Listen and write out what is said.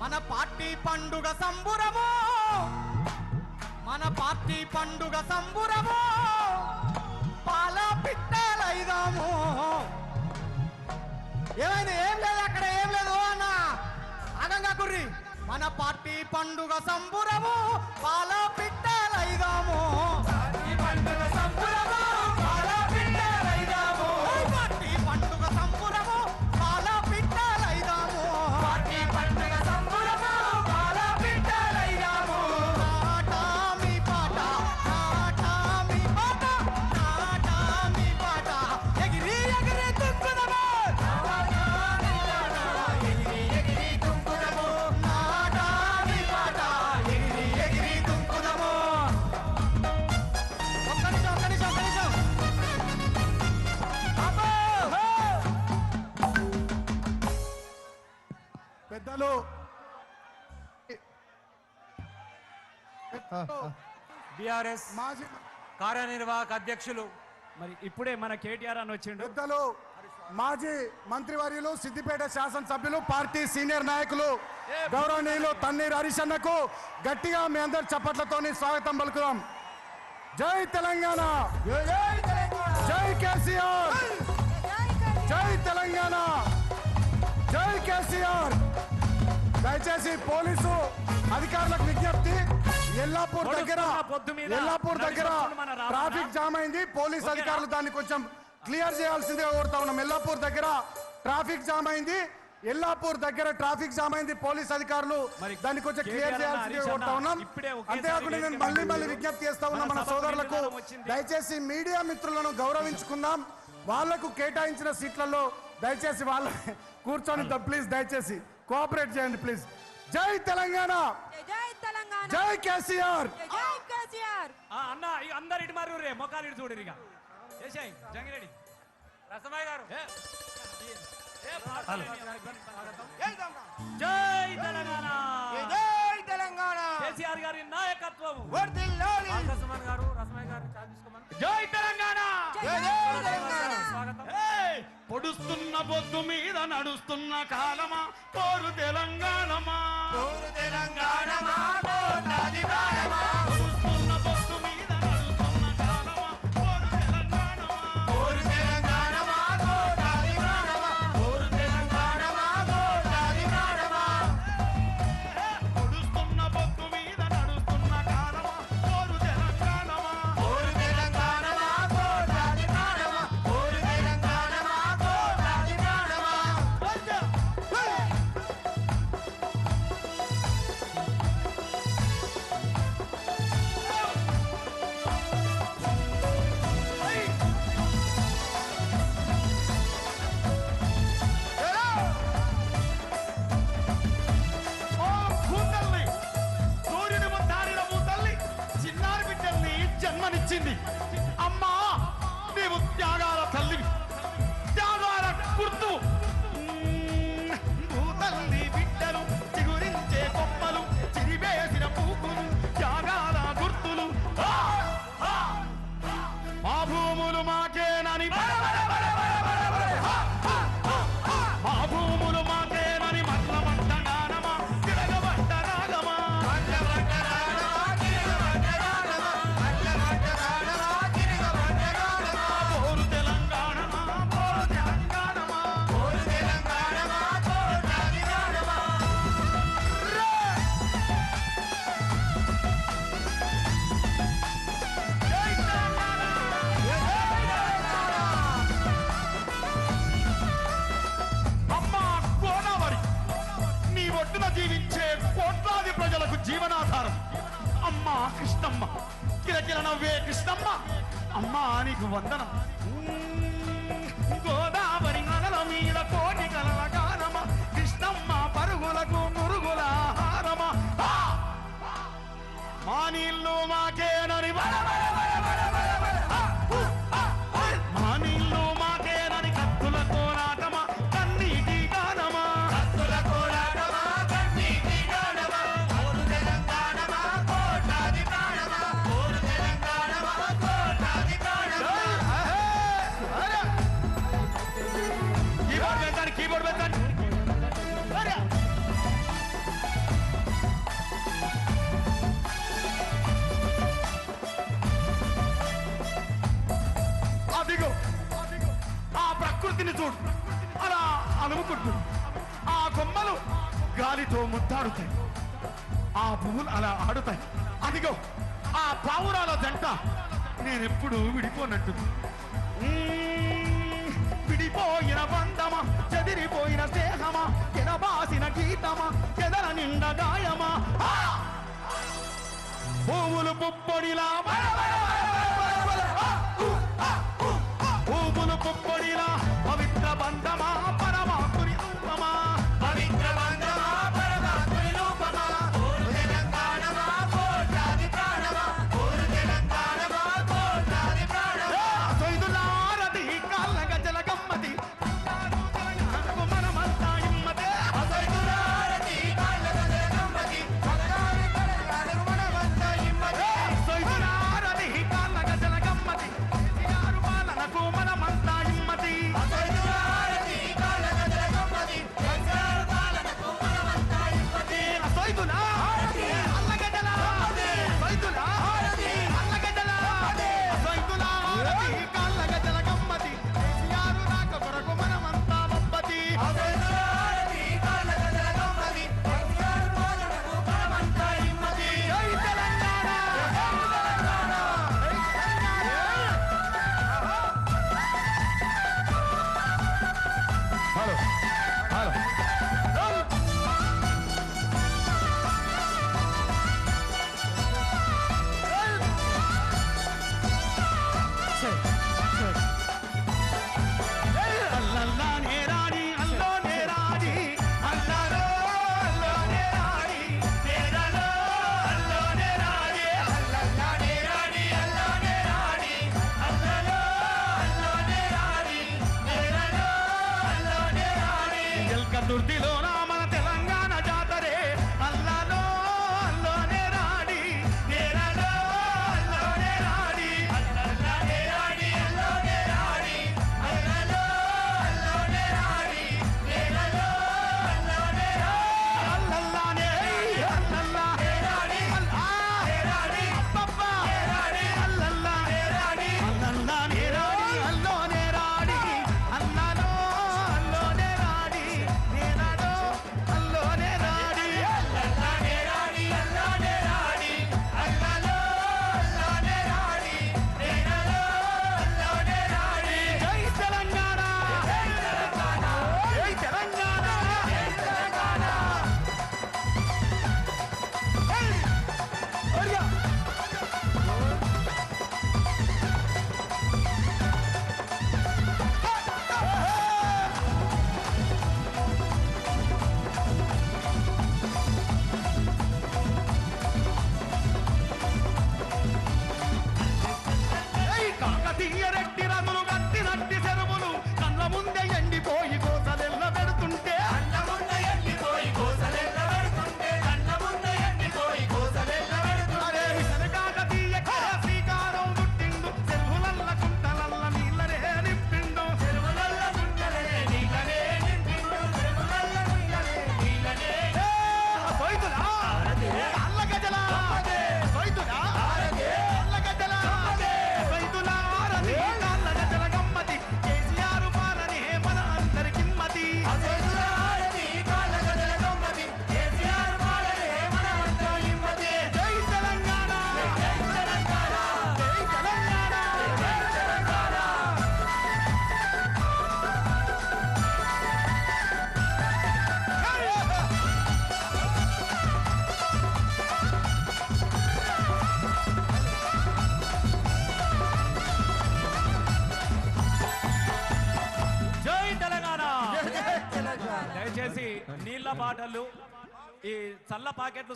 మన పార్టీ పండుగ సంబురము. మన పార్టీ పండుగ సంబురము. పాల పిట్టలైదాము ఏమైంది? ఏం లేదు అక్కడ ఏం లేదు అన్న. అగంగా కుర్రి. మన పార్టీ పండుగ సంబురము. పాల పెద్దలు బీఆర్ఎస్ మాజీ కార్యనిర్వాహక అధ్యక్షులు. మరి ఇప్పుడే మన కేటీఆర్ అని వచ్చిండు. పెద్దలు మాజీ మంత్రివర్యులు సిద్దిపేట శాసనసభ్యులు పార్టీ సీనియర్ నాయకులు గౌరవనీయులు తన్నీర్ హరిశన్నకు గట్టిగా మీ అందరి చప్పట్లతోని స్వాగతం పలుకుదాం. జై తెలంగాణ! జై కేసీఆర్! జై తెలంగాణ! జై కేసీఆర్! దయచేసి పోలీసు అధికారులకు విజ్ఞప్తి. ఎల్లాపూర్ దగ్గర ఎల్లాపూర్ దగ్గర. ట్రాఫిక్ జామ్ అయింది. పోలీస్? అధికారులు దాన్ని కొంచెం క్లియర్ చేయాల్సిందిగా కోరుతా ఉన్నాం. ఎల్లాపూర్ దగ్గర ట్రాఫిక్ జామ్ అయింది. ఎల్లాపూర్ దగ్గర ట్రాఫిక్ జామ్ అయింది. పోలీస్ అధికారులు దాన్ని కొంచెం క్లియర్ చేయాల్సిందిగా కోరుతా ఉన్నాం. అంతేకాకుండా నేను మళ్ళీ మళ్ళీ విజ్ఞప్తి చేస్తా ఉన్నా మన సోదరులకు. దయచేసి మీడియా మిత్రులను గౌరవించుకుందాం. వాళ్ళకు కేటాయించిన సీట్లలో దయచేసి వాళ్ళ కూర్చొని ప్లీజ్ దయచేసి. కోఆపరేట్ చేయండి ప్లీజ్. జై తెలంగాణ. జై జై తెలంగాణ. జై కేసీఆర్. జై జై కేసీఆర్. ఆ, అన్న అందరు ఇటు మారు రే మొక్కలు ఇటు చూడరు ఇక చేసాయి జంగిరెడ్డి. రసమయ్య గారు. ఏ, ఏ, పార్టీ జై తెలంగాణ. జై తెలంగాణ. కేసీఆర్ గారి నాయకత్వం. వర్ధిల్లాలి. రసమన్ గారు రసమయ్య గారు తీసుకోమని. జై తెలంగాణ. జై జై తెలంగాణ. స్వాగతం. ఏయ్! పొడుస్తున్న బొద్దు మీద నడుస్తున్న కాలమా? పోరు తెలంగాణ మా కోట్లాది ప్రాణమా జన్మనిచ్చింది అమ్మా కృష్ణమ్మ కిలకిల నవ్వే కృష్ణమ్మ అమ్మా నీకు వందనం మ్మ్. గోదావరి నగల మీద కోటి కొట్టినట్టు ఆ కొమ్మలు గాలితో ముద్దాడుతాయి ఆ పువ్వులు అలా ఆడుతాయి. అదిగో ఆ పావురాల జంట నేనెప్పుడు విడిపోనట్టు. విడిపోయిన బంధమా చెదిరిపోయిన స్నేహమా ఎడబాసిన గీతమా చెదల నిండ గాయమా? పువ్వులు పుప్పొడిలా పువ్వులు పుప్పొడి Simon. ¡Ah! i don't aturdidora. పాటలు ఈ చల్ల పాకెట్లు